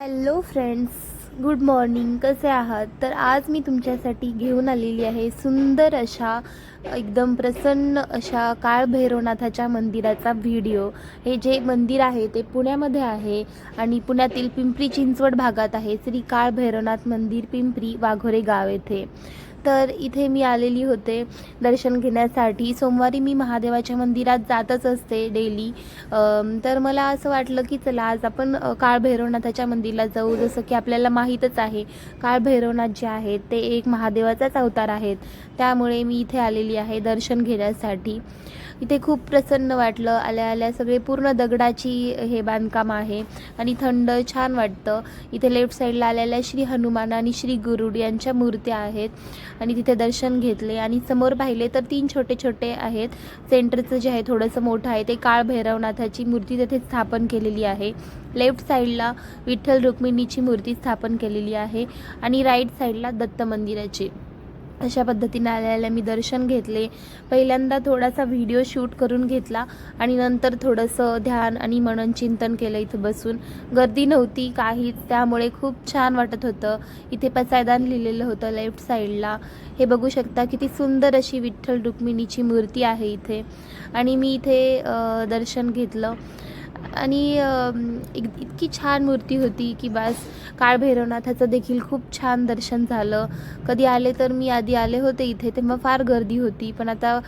Hello friends good morning. कसे आहात? तर आज मी तुमच्यासाठी घेऊन आलेली आहे सुंदर अशा एकदम प्रसन्न अशा काळभैरवनाथाच्या मंदिराचा व्हिडिओ. हे जे मंदिर आहे ते पुण्यामध्ये आहे आणि पुण्यातील पिंपरी चिंचवड भागात आहे. श्री काळभैरवनाथ मंदिर पिंपरी वाघोरे गाव येथे. तर इथे मी आलेली होते दर्शन घेण्यासाठी. सोमवारी मी महादेवाच्या मंदिरात जातच असते डेली तर मला असं वाटलं की चला आज आपण काळभैरवनाथाच्या मंदिरात जाऊ. जसं की आपल्याला माहीतच आहे काळभैरवनाथ जे आहेत ते एक महादेवाचाच अवतार आहेत. त्यामुळे मी इथे आलेली आहे दर्शन घेण्यासाठी. इथे खूप प्रसन्न वाटलं. आल्या आल्या सगळे पूर्ण दगडाची हे बांधकाम आहे आणि थंड छान वाटतं. इथे लेफ्ट साईडला आलेल्या श्री हनुमान आणि श्री गुरुड यांच्या मूर्त्या आहेत. आणि तिथे दर्शन घेतले. आणि समोर पाहिले तर तीन छोटे छोटे आहेत. सेंटरचं जे आहे थोडंसं मोठं आहे. ते काळ भैरवनाथाची मूर्ती तिथे स्थापन केलेली आहे. लेफ्ट साईडला विठ्ठल रुक्मिणीची मूर्ती स्थापन केलेली आहे. आणि राईट साईडला दत्त मंदिराची. अशा पद्धतीने आल्याला मी दर्शन घेतले. पहिल्यांदा थोडासा व्हिडिओ शूट करून घेतला आणि नंतर थोडंसं ध्यान आणि मनन चिंतन केलं इथं बसून. गर्दी नव्हती काहीच त्यामुळे खूप छान वाटत होतं. इथे पसायदान लिहिलेलं होतं लेफ्ट साईडला हे बघू शकता किती सुंदर अशी विठ्ठल रुक्मिणीची मूर्ती आहे इथे. आणि मी इथे दर्शन घेतलं. आणि एक इतकी छान मूर्ती होती की बस काळभैरवनाथाचं देखील खूप छान दर्शन झालं. कधी आले तर मी आधी आले होते इथे तेव्हा फार गर्दी होती पण आता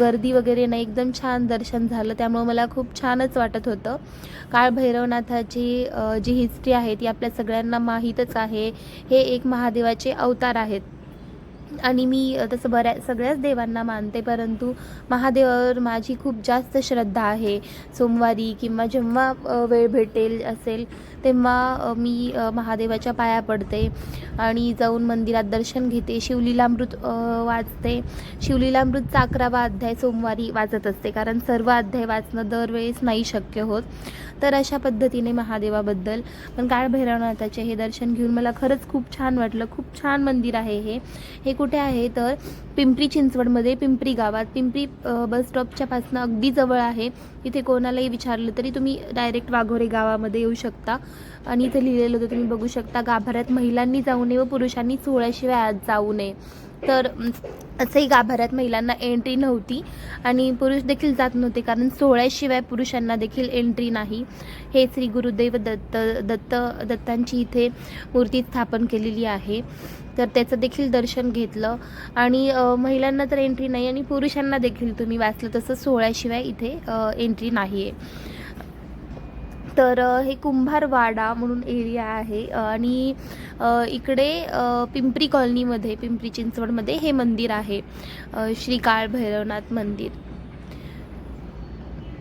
गर्दी वगैरे नाही एकदम छान दर्शन झालं त्यामुळं मला खूप छानच वाटत होतं. काळभैरवनाथाची जी हिस्ट्री आहे ती आपल्या सगळ्यांना माहीतच आहे. हे एक महादेवाचे अवतार आहेत. आणि मी तसं बऱ्या सगळ्याच देवांना मानते परंतु महादेवावर माझी खूप जास्त श्रद्धा आहे. सोमवारी किंवा जेव्हा वेळ भेटेल असेल तेव्हा मी महादेवाच्या पाया पडते आणि जाऊन मंदिरात दर्शन घेते. शिवलीलामृत वाचते. शिवलीलामृतचा अकरावा अध्याय सोमवारी वाचत असते कारण सर्व अध्याय वाचणं दरवेळेस नाही शक्य होत. तर अशा पद्धतीने महादेवाबद्दल पण काळभैरवनाथाचे हे दर्शन घेऊन मला खरंच खूप छान वाटलं. खूप छान मंदिर आहे हे. हे कुठे आहे तर पिंपरी चिंचवडमध्ये पिंपरी गावात पिंपरी बस स्टॉपच्या पासनं अगदी जवळ आहे. इथे कोणालाही विचारलं तरी तुम्ही डायरेक्ट वाघोरे गावामध्ये येऊ शकता. आणि इथे लिहिलेलं होतं तुम्ही बघू शकता गाभाऱ्यात महिलांनी जाऊ नये व पुरुषांनी सोळ्याशिवाय आज जाऊ नये. तर असंही गाभाऱ्यात महिलांना एंट्री नव्हती. आणि पुरुष देखील जात नव्हते कारण सोळ्याशिवाय पुरुषांना देखील एंट्री नाही. हे श्री गुरुदेव दत्त दत्त दत्तांची इथे मूर्ती स्थापन केलेली आहे. तर त्याचं देखील दर्शन घेतलं. आणि महिलांना तर एंट्री नाही आणि पुरुषांना देखील तुम्ही वाचलं तसं सोळ्याशिवाय इथे एंट्री नाही आहे तर हे कुंभारवाडा म्हणून एरिया आहे. आणि इकडे पिंपरी कॉलनीमध्ये पिंपरी चिंचवडमध्ये हे मंदिर आहे. श्री काळ भैरवनाथ मंदिर.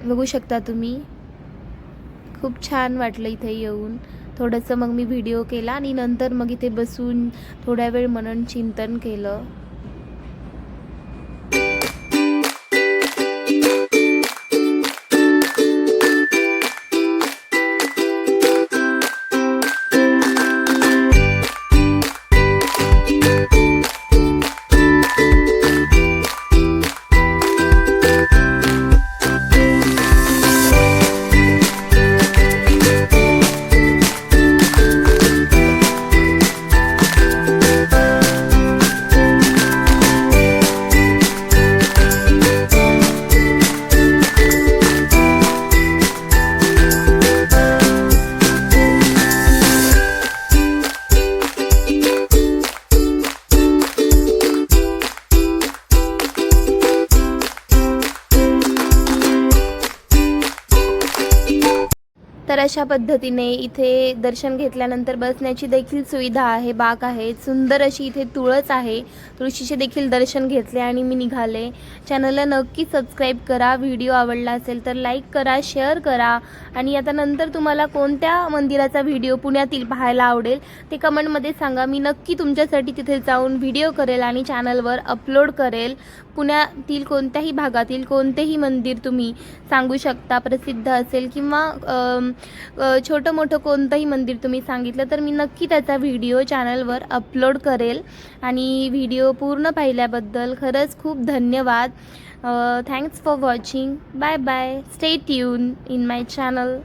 बघू शकता तुम्ही. खूप छान वाटलं इथे येऊन. थोडंसं मग मी व्हिडिओ केला आणि नंतर मग इथे बसून थोड्या वेळ मनन चिंतन केलं. तर अशा पद्धतीने इथे दर्शन घेतल्यानंतर बसण्याची देखील सुविधा आहे बाग आहे सुंदर अशी इथे तुळस आहे. तुळशीचे देखील दर्शन घेतले आणि मी निघाले. चॅनलला नक्की सबस्क्राईब करा. व्हिडिओ आवडला असेल तर लाईक करा शेअर करा. आणि आता नंतर तुम्हाला कोणत्या मंदिराचा व्हिडिओ पुण्यातील पाहायला आवडेल ते कमेंटमध्ये सांगा. मी नक्की तुमच्यासाठी तिथे जाऊन व्हिडिओ करेल आणि चॅनलवर अपलोड करेल. पुण्यातील कोणत्याही भागातील कोणतेही मंदिर तुम्ही सांगू शकता प्रसिद्ध असेल किंवा छोटं मोठं कोणतंही मंदिर तुम्ही सांगितलं तर मी नक्की त्याचा व्हिडिओ चॅनलवर अपलोड करेल. आणि व्हिडिओ पूर्ण पाहिल्याबद्दल खरंच खूप धन्यवाद. Thanks for watching bye bye stay tune in my channel